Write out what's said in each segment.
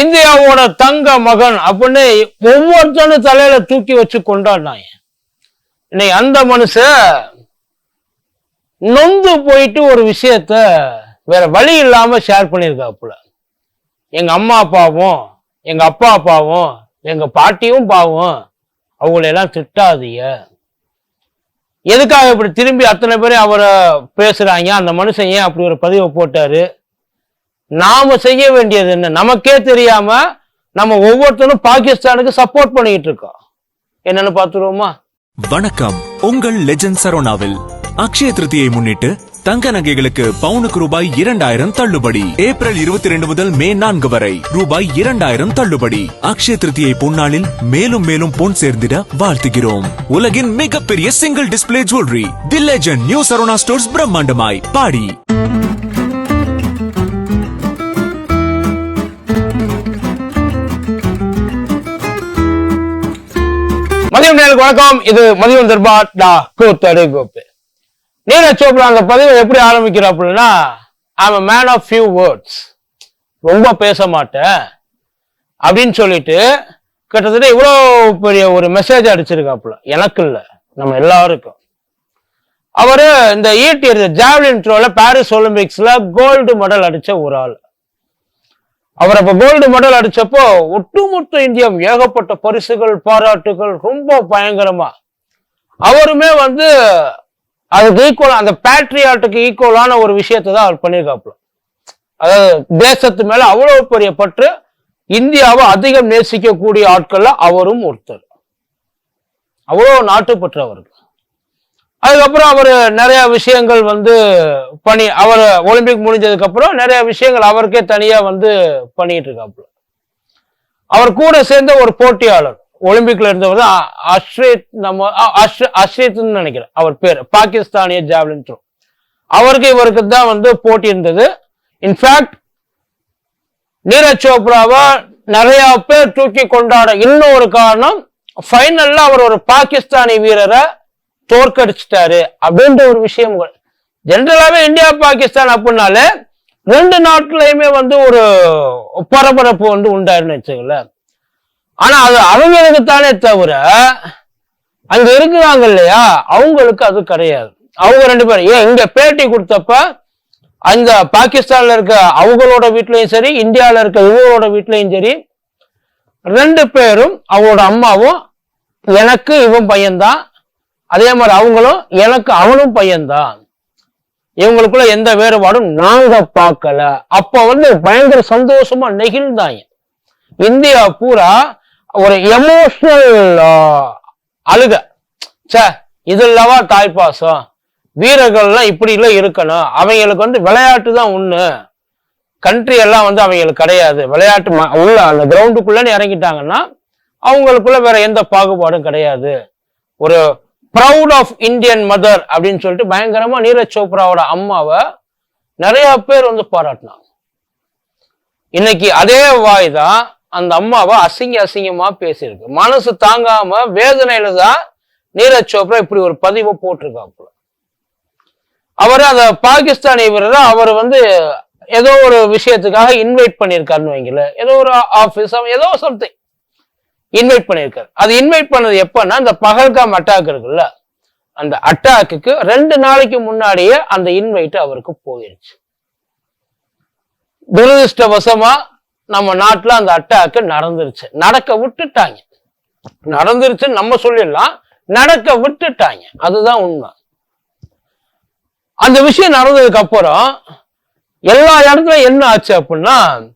இந்தியாவோட தங்க மகன் அப்படின்னு ஒவ்வொருத்தனும் தலையில தூக்கி வச்சு கொண்டாடினாங்க. இன்னைக்கு அந்த மனுஷன் நொந்து போயிட்டு ஒரு விஷயத்த வேற வழி இல்லாம ஷேர் பண்ணியிருக்காப்புல. எங்க அம்மா அப்பாவும் எங்க அப்பா அப்பாவும் எங்க பாட்டியும் பாவம் அவங்கள எல்லாம் திட்டாதீங்க. எதுக்காக இப்படி திரும்பி அத்தனை பேரும் அவரை பேசுறாங்க? அந்த மனுஷன் ஏன் அப்படி ஒரு பதிவை போட்டாரு? நாம செய்ய வேண்டியது என்ன? நமக்கே தெரியாம நம்ம ஒவ்வொருத்தரும் பாகிஸ்தானுக்கு சப்போர்ட் பண்ணிட்டு இருக்கோம். என்னன்னு பாத்துருவோமா வணக்கம். உங்கள் லெஜண்ட் சரோனாவில் அக்ஷய திருதியை முன்னிட்டு தங்க நகைகளுக்கு பவுனுக்கு ரூபாய் இரண்டாயிரம் தள்ளுபடி. ஏப்ரல் இருபத்தி ரெண்டு முதல் மே நான்கு வரை ரூபாய் இரண்டாயிரம் தள்ளுபடி. அக்ஷய திருதியை பொன்னாளில் மேலும் மேலும் பொன் சேர்ந்திட வாழ்த்துகிறோம். உலகின் மிகப்பெரிய single display jewellery the legend new Saravana stores பிரம்மாண்டமாய் பாடி. மதியம் நேருக்கு வணக்கம். இது மதியம் தர்பா டா கூத்தரு கோப்பு நீரஜ் சோப்ரா அந்த பதிவை எப்படி ஆரம்பிக்கிறாப்புலன்னா I'm man of few words ரொம்ப பேச மாட்டேன். அப்படின்னு சொல்லிட்டு கிட்டத்தட்ட இவ்வளோ பெரிய ஒரு மெசேஜ் அடிச்சிருக்காப்புல. எனக்கு இல்லை. நம்ம எல்லாருக்கும். அவர் இந்த ஈட்டி ஜாவ்லின் த்ரோல பாரிஸ் ஒலிம்பிக்ஸ்ல கோல்டு மெடல் அடிச்ச ஒரு ஆள். அவர் அப்ப கோல்டு மெடல் அடிச்சப்போ ஒட்டுமொத்த இந்தியம் ஏகப்பட்ட பரிசுகள் பாராட்டுகள் ரொம்ப பயங்கரமா. அவருமே வந்து அதுக்கு ஈக்குவல் அந்த பேட்ரியாட்டுக்கு ஈக்குவலான ஒரு விஷயத்தை தான் அவர் பண்ணியிருக்காப்புல. அதாவது தேசத்து மேல அவ்வளவு பெரிய பற்று இந்தியாவை அதிகம் நேசிக்கக்கூடிய ஆட்கள்ல அவரும் ஒருத்தர். அவ்வளோ நாட்டுப்பற்று அவருக்கு. அதுக்கப்புறம் அவர் நிறைய விஷயங்கள் வந்து பண்ணி அவர் ஒலிம்பிக் முடிஞ்சதுக்கு அப்புறம் நிறைய விஷயங்கள் அவருக்கே தனியா வந்து பண்ணிட்டு இருக்காப்புல. அவர் கூட சேர்ந்த ஒரு போட்டியாளர் ஒலிம்பிக்ல இருந்தவர் தான் அஸ்ரீத் நம்ம அ- அஷ் நினைக்கிறேன் அவர் பேர் பாகிஸ்தானிய ஜாவ்லின் த்ரோ. அவருக்கு இவருக்கு தான் வந்து போட்டி இருந்தது. இன்ஃபேக்ட் நீரஜ் சோப்ராவை நிறைய பேர் தூக்கி கொண்டாட இன்னும் ஒரு காரணம் ஃபைனல்ல அவர் ஒரு பாகிஸ்தானி வீரரை தோற்கடிச்சிட்டாரு அப்படின்ற ஒரு விஷயம் ஜென்ரலாவே இந்தியா பாகிஸ்தான் அப்படின்னாலே ரெண்டு நாட்டுலயுமே வந்து ஒரு பரபரப்பு வந்து உண்டாருன்னு வச்சுங்களேன் ஆனா அது அவங்களுக்கு தானே தவிர அங்க இருக்கிறாங்க இல்லையா? அவங்களுக்கு அது கிடையாது. அவங்க ரெண்டு பேரும். ஏன் இங்க பேட்டி கொடுத்தப்ப அந்த பாகிஸ்தான்ல இருக்க அவங்களோட வீட்லயும் சரி இந்தியாவில இருக்க இவங்களோட வீட்லயும் சரி ரெண்டு பேரும் அவங்களோட அம்மாவும் எனக்கு இவன் பையன்தான் அதே மாதிரி அவங்களும் எனக்கு அவனும் பையன்தான். இவங்களுக்குள்ள எந்த வேறுபாடும் நாங்க பார்க்கல. அப்ப வந்து பயங்கர சந்தோஷமா நெகிழ்ந்தாங்க. இந்தியா பூரா ஒரு எமோஷனல் அழுக. ச்சே தாய் தாய்ப்பாசம்? வீரர்கள்லாம் இப்படி இருக்கணும். அவங்களுக்கு வந்து விளையாட்டு தான் ஒண்ணு. கண்ட்ரி எல்லாம் வந்து அவங்களுக்கு கிடையாது. விளையாட்டு ம- உள்ள அந்த கிரவுண்டுக்குள்ள இறங்கிட்டாங்கன்னா அவங்களுக்குள்ள வேற எந்த பாகுபாடும் கிடையாது. ஒரு ப்ரௌட் ஆஃப் இந்தியன் மதர் அப்படின்னு சொல்லிட்டு பயங்கரமா நீரஜ் சோப்ராவோட அம்மாவை நிறைய பேர் வந்து பாராட்டினாங்க. இன்னைக்கு அதே வாய் தான் அந்த அம்மாவை அசிங்க அசிங்கமா பேசியிருக்கு. மனசு தாங்காம வேதனையில தான் நீரஜ் சோப்ரா இப்படி ஒரு பதிவை போட்டிருக்காப்புல. அவர் அந்த பாகிஸ்தானி வீரரை அவர் வந்து ஏதோ ஒரு விஷயத்துக்காக இன்வைட் பண்ணியிருக்காருன்னு வைங்கள ஏதோ ஒரு ஆபீஸ் ஏதோ சம்திங் இன்வைட் பண்ணியிருக்காரு. அது இன்வைட் பண்ணது எப்பன்னா இந்த பகல்காம் அட்டாக் இருக்குல்ல அந்த அட்டாக்குக்கு ரெண்டு நாளைக்கு முன்னாடியே அந்த இன்வைட் அவருக்கு போயிருச்சு. துரதிருஷ்டவசமா நம்ம நாட்டில் அந்த அட்டாக்கு நடந்துருச்சு. நடக்க விட்டுட்டாங்க. நடந்துருச்சுன்னு நம்ம சொல்லிடலாம் நடக்க விட்டுட்டாங்க. அதுதான் உண்மை. அந்த விஷயம் நடந்ததுக்கு அப்புறம் எல்லா இடத்துலயும் என்ன ஆச்சு அப்படின்னா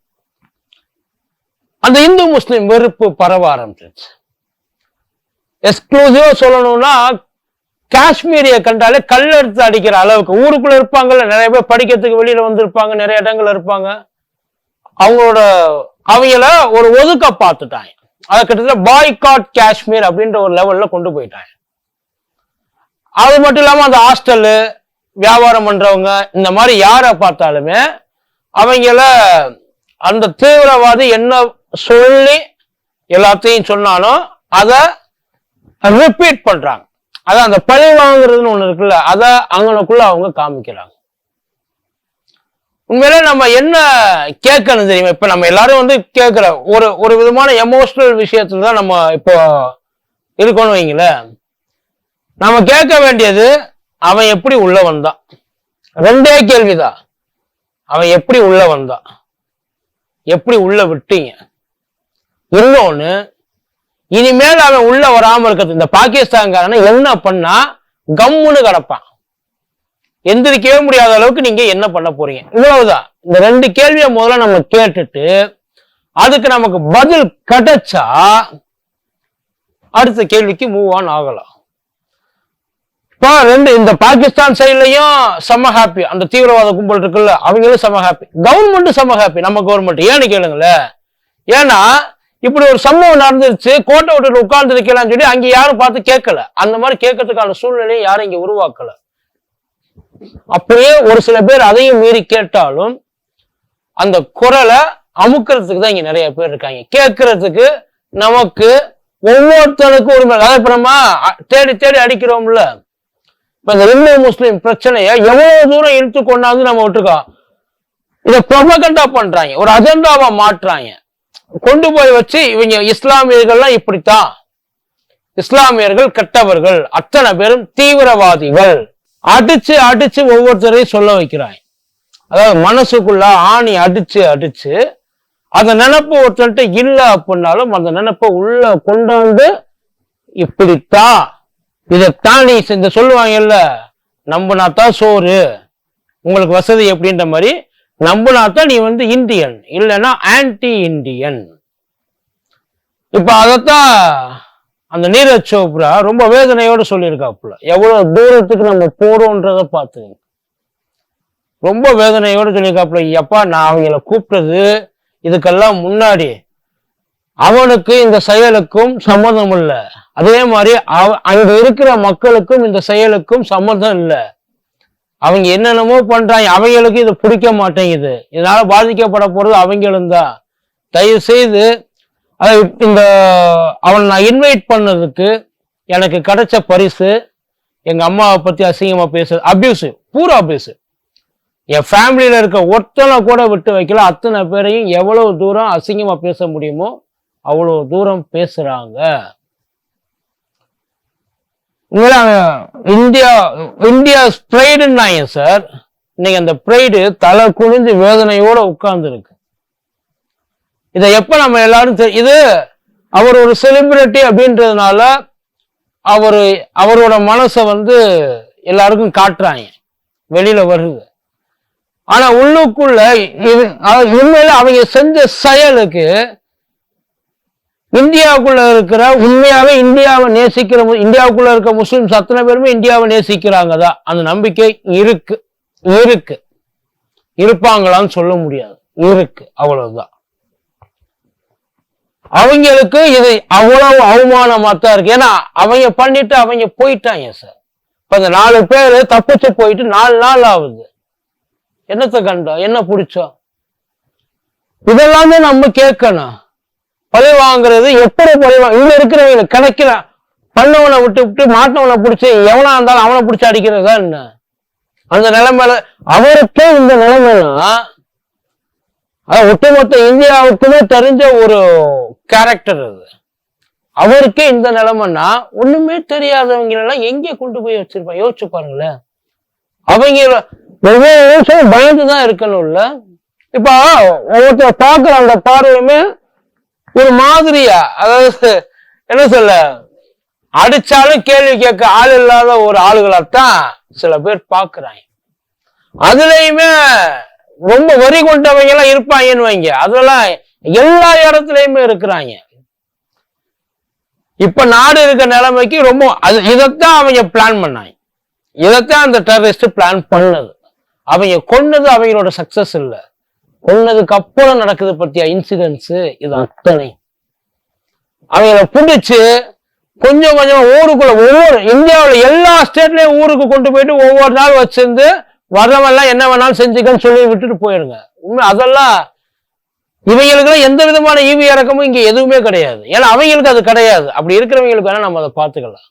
அந்த இந்து முஸ்லிம் வெறுப்பு பரவ ஆரம்பிச்சிருச்சு. எக்ஸ்க்ளூசிவா சொல்லணும்னா காஷ்மீரிய கண்டாலே கல் எடுத்து அடிக்கிற அளவுக்கு ஊருக்குள்ள இருப்பாங்கல்ல நிறைய பேர் படிக்கிறதுக்கு வெளியில வந்திருப்பாங்க நிறைய இடங்கள்ல இருப்பாங்க. அவங்களோட அவங்கள ஒரு ஒதுக்க பார்த்துட்டாங்க. அதை கிட்டத்தட்ட பாய்காட் காஷ்மீர் அப்படின்ற ஒரு லெவல்ல கொண்டு போயிட்டாங்க. அது மட்டும் இல்லாம அந்த ஹாஸ்டலு வியாபாரம் பண்றவங்க இந்த மாதிரி யாரை பார்த்தாலுமே அவங்கள அந்த தீவிரவாதி என்ன சொல்லி எல்லாத்தையும் சொன்னாலும் அதை ரிப்பீட் பண்றாங்க. அதான் அந்த பழி வாங்குறதுன்னு ஒண்ணு இருக்குல்ல அதை அங்கனக்குள்ள அவங்க காமிக்கிறாங்க. உண்மையில நம்ம என்ன கேட்கணும் தெரியுமா? இப்ப நம்ம எல்லாரும் வந்து கேட்கிற ஒரு ஒரு விதமான எமோஷனல் விஷயத்துல தான் நம்ம இப்போ இருக்கோம்னு வைங்களேன். நம்ம கேட்க வேண்டியது அவன் எப்படி உள்ள வந்தான்? ரெண்டே கேள்விதான். அவன் எப்படி உள்ள வந்தான்? எப்படி உள்ள விட்டீங்க? இன்னொன்னு இனிமேல் அவன் உள்ள வராம இருக்கிறது. இந்த பாகிஸ்தான்காரனை என்ன பண்ணா? கம்முன்னு கிடப்பான். எந்திரிக்கவே முடியாத அளவுக்கு நீங்க என்ன பண்ண போறீங்க? இவ்வளவுதான். இந்த ரெண்டு கேள்வியை முதல்ல நம்ம கேட்டுட்டு அதுக்கு நமக்கு பதில் கிடைச்சா அடுத்த கேள்விக்கு மூவ் ஆன் ஆகலாம். இப்போ ரெண்டு இந்த பாகிஸ்தான் சைட்லயும் செம்ம ஹாப்பி அந்த தீவிரவாத கும்பல் இருக்குல்ல அவங்களும் செம்ம ஹாப்பி கவர்மெண்ட் செம்ம ஹாப்பி நம்ம கவர்மெண்ட் ஏன்னு கேளுங்களேன். ஏன்னா இப்படி ஒரு சம்பவம் நடந்துருச்சு கோட்டை விட்டு உட்கார்ந்து இருக்கலாம்னு சொல்லி அங்க யாரும் பார்த்து கேட்கல. அந்த மாதிரி கேட்கறதுக்கான சூழ்நிலையை யாரும் இங்க உருவாக்கல. அப்படியே ஒரு சில பேர் அதையும் மீறி கேட்டாலும் அந்த குரலை அமுக்கிறதுக்கு தான் இங்க நிறைய பேர் இருக்காங்க. கேட்கறதுக்கு நமக்கு ஒவ்வொருத்தனுக்கும் உரிமை அதாவது இப்ப நம்ம தேடி தேடி அடிக்கிறோம்ல. இப்ப இந்த இந்து முஸ்லிம் பிரச்சனையை எவ்வளவு தூரம் இழுத்து கொண்டாந்து நம்ம விட்டுருக்கோம். இதை ப்ரொபகண்டா பண்றாங்க. ஒரு அஜெண்டாவா மாற்றுறாங்க. கொண்டு போய் வச்சு இவங்க இஸ்லாமியர்கள்லாம் இப்படித்தான் இஸ்லாமியர்கள் கெட்டவர்கள். அத்தனை பேரும் தீவிரவாதிகள். அடிச்சு அடிச்சு ஒவ்வொருத்தரையும் சொல்ல வைக்கிறாங்க அதாவது மனசுக்குள்ள ஆணி அடிச்சு அடிச்சு அந்த நினப்பு ஒருத்தன்ட்டு இல்லை அப்படின்னாலும் அந்த நினப்பை உள்ள கொண்டாந்து இப்படித்தான் இதைத்தான் நீ இந்த சொல்லுவாங்கல்ல நம்பினாத்தான் சோறு. உங்களுக்கு வசதி எப்படின்ற மாதிரி நம்பினாத்தான் நீ வந்து இந்தியன் இல்லைன்னா ஆன்டி இந்தியன் இப்ப அதைத்தான் அந்த நீரஜ் சோப்ரா ரொம்ப வேதனையோட சொல்லியிருக்காப்புல. எவ்வளவு தூரத்துக்கு நம்ம போறோன்றத பார்த்துங்க. ரொம்ப வேதனையோட சொல்லியிருக்காப்புல எப்பா நான் அவங்கள கூப்பிட்டது இதுக்கெல்லாம் முன்னாடி அவனுக்கு இந்த செயலுக்கும் சம்மதம் இல்ல. அதே மாதிரி அவ- அங்க இருக்கிற மக்களுக்கும் இந்த செயலுக்கும் சம்மதம் இல்ல. அவங்க என்னென்னமோ பண்றாங்க அவங்களுக்கு இது பிடிக்க மாட்டேங்குது. இதனால பாதிக்கப்பட போறது அவங்களும் தான். தயவு செய்து இந்த அவனை நான் இன்வைட் பண்ணதுக்கு எனக்கு கிடைச்ச பரிசு எங்க அம்மாவை பத்தி அசிங்கமா பேசுறது அபியூசிவ் பூரா அபியூசிவ் என் ஃபேமிலியில இருக்க ஒருத்தனை கூட விட்டு வைக்கல. அத்தனை பேரையும் எவ்வளவு தூரம் அசிங்கமா பேச முடியுமோ அவ்வளவு தூரம் பேசுறாங்க. இந்தியா இந்தியா ப்ரைடுன்னாங்க சார் இன்னைக்கு அந்த ப்ரைடு தலை குனிஞ்சு வேதனையோட உட்கார்ந்து இருக்கு இதை எப்ப நம்ம எல்லாரும் இது அவர் ஒரு செலிபிரிட்டி அப்படின்றதுனால அவர் அவரோட மனசை வந்து எல்லாருக்கும் காட்டுறாங்க. வெளியில வருது. ஆனா உள்ளுக்குள்ள இது உண்மையில அவங்க செஞ்ச செயலுக்கு இந்தியாவுக்குள்ள இருக்கிற உண்மையாவே இந்தியாவை நேசிக்கிற மு- இந்தியாவுக்குள்ள இருக்க முஸ்லிம்ஸ் அத்தனை பேருமே இந்தியாவை நேசிக்கிறாங்க தான். அந்த நம்பிக்கை இருக்கு இருக்கு. இருப்பாங்களான்னு சொல்ல முடியாது. இருக்கு அவ்வளவுதான். அவங்களுக்கு இது அவ்வளவு அவமானமா தான் இருக்கு. ஏன்னா அவங்க பண்ணிட்டு அவங்க போயிட்டாங்க சார். இப்ப இந்த நாலு பேர் தப்பிச்சு போயிட்டு நாலு நாள் ஆகுது. என்னத்தை கண்டோம்? என்ன பிடிச்சோம்? இதெல்லாமே நம்ம கேட்கணும். பழி வாங்குறது எப்படி பழி வா இங்க இருக்கிறவங்க கிடைக்கிற பண்ணவனை விட்டு விட்டு மாட்டவனை பிடிச்சி எவனா இருந்தாலும் அவனை பிடிச்சி அடிக்கிறதா என்ன? அந்த நிலைமையில அவருக்கே இந்த நிலைமைனா அது ஒட்டுமொத்த இந்தியாவுக்குமே தெரிஞ்ச ஒரு கேரக்டர் அது. அவருக்கே இந்த நிலைமைன்னா ஒண்ணுமே தெரியாதவங்க எல்லாம் எங்கே கொண்டு போய் வச்சிருப்பான் யோசிச்சு பாருங்களேன். அவங்க ஒவ்வொரு நிமிஷமும் பயந்துதான் இருக்கணும்ல. இப்ப ஒவ்வொருத்தர் பாக்குற அந்த பார்வையுமே ஒரு மாதிரியா? அதாவது என்ன சொல்ல? அடிச்சாலும் கேள்வி கேட்க ஆள் இல்லாத ஒரு ஆளுகளைத்தான் சில பேர் பாக்குறாங்க அதுலயுமே ரொம்ப வரி கொண்டவங்க எல்லாம் இருப்பாங்கன்னு வைங்க. அதெல்லாம் எல்லா இடத்துலயுமே இருக்கிறாங்க. இப்ப நாடு இருக்க நிலைமைக்கு ரொம்ப அது இதைத்தான் அவங்க பிளான் பண்ணாங்க. இதைத்தான் அந்த டெரரிஸ்ட் பிளான் பண்ணது. அவங்க கொன்னது அவங்களோட சக்சஸ் இல்லை. கொன்னதுக்கு அப்புறம் நடக்குது பத்தியா இன்சிடென்ட்ஸ் இது அத்தனை. அவங்கள பிடிச்சு கொஞ்சம் கொஞ்சம் ஊருக்குள்ள ஒவ்வொரு இந்தியாவுல எல்லா ஸ்டேட்லயும் ஊருக்கு கொண்டு போயிட்டு ஒவ்வொரு நாள் வச்சிருந்து வர்றவெல்லாம் என்ன வேணாலும் செஞ்சுக்கன்னு சொல்லி விட்டுட்டு போயிருங்க உண்மை அதெல்லாம் இவங்களுக்குலாம் எந்த விதமான ஈவி இறக்கமும் இங்க எதுவுமே கிடையாது. ஏன்னா அவங்களுக்கு அது கிடையாது. அப்படி இருக்கிறவங்களுக்கு வேணா நம்ம அதை பார்த்துக்கலாம்.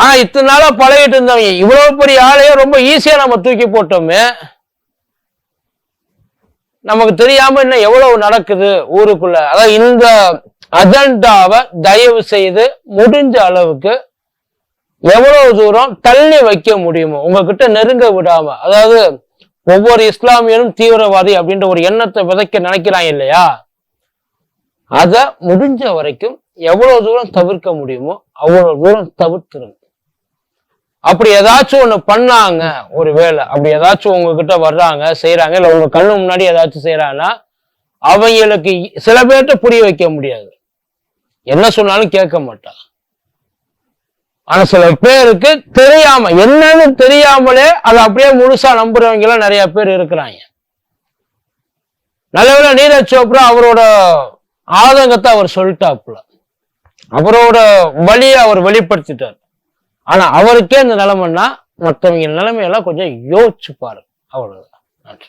ஆனா இத்தனை நாளா பழகிட்டு இருந்தவங்க இவ்வளவு பெரிய ஆளையே ரொம்ப ஈஸியா நம்ம தூக்கி போட்டோமே. நமக்கு தெரியாம இன்னும் எவ்வளவு நடக்குது ஊருக்குள்ள. அதாவது இந்த அஜெண்டாவை தயவு செய்து முடிஞ்ச அளவுக்கு எவ்வளவு தூரம் தள்ளி வைக்க முடியுமோ உங்ககிட்ட நெருங்க விடாம அதாவது ஒவ்வொரு இஸ்லாமியனும் தீவிரவாதி அப்படின்ற ஒரு எண்ணத்தை விதைக்க நினைக்கிறான் இல்லையா? அத முடிஞ்ச வரைக்கும் எவ்வளவு தூரம் தவிர்க்க முடியுமோ அவ்வளவு தூரம் தவிர்த்துருங்க. அப்படி ஏதாச்சும் ஒண்ணு பண்ணாங்க ஒரு வேலை அப்படி ஏதாச்சும் உங்ககிட்ட வர்றாங்க செய்யறாங்க இல்ல உங்க கண்ணு முன்னாடி ஏதாச்சும் செய்யறாங்கன்னா அவங்களுக்கு சில பேர்கிட்ட புரிய வைக்க முடியாது. என்ன சொன்னாலும் கேட்க மாட்டாங்க. ஆனா சில பேருக்கு தெரியாம என்னன்னு தெரியாமலே அதை அப்படியே முழுசா நம்புறவங்க எல்லாம் நிறைய பேர் இருக்கிறாங்க. நல்லவேளை நீரஜ் சோப்ரா அவரோட ஆதங்கத்தை அவர் சொல்லிட்டாப்புல. அவரோட வழியை அவர் வெளிப்படுத்திட்டார். ஆனா அவருக்கே இந்த நிலைமைன்னா மற்றவங்க நிலைமையெல்லாம் கொஞ்சம் யோசிச்சு பாருங்க அவ்வளவுதான். நன்றி.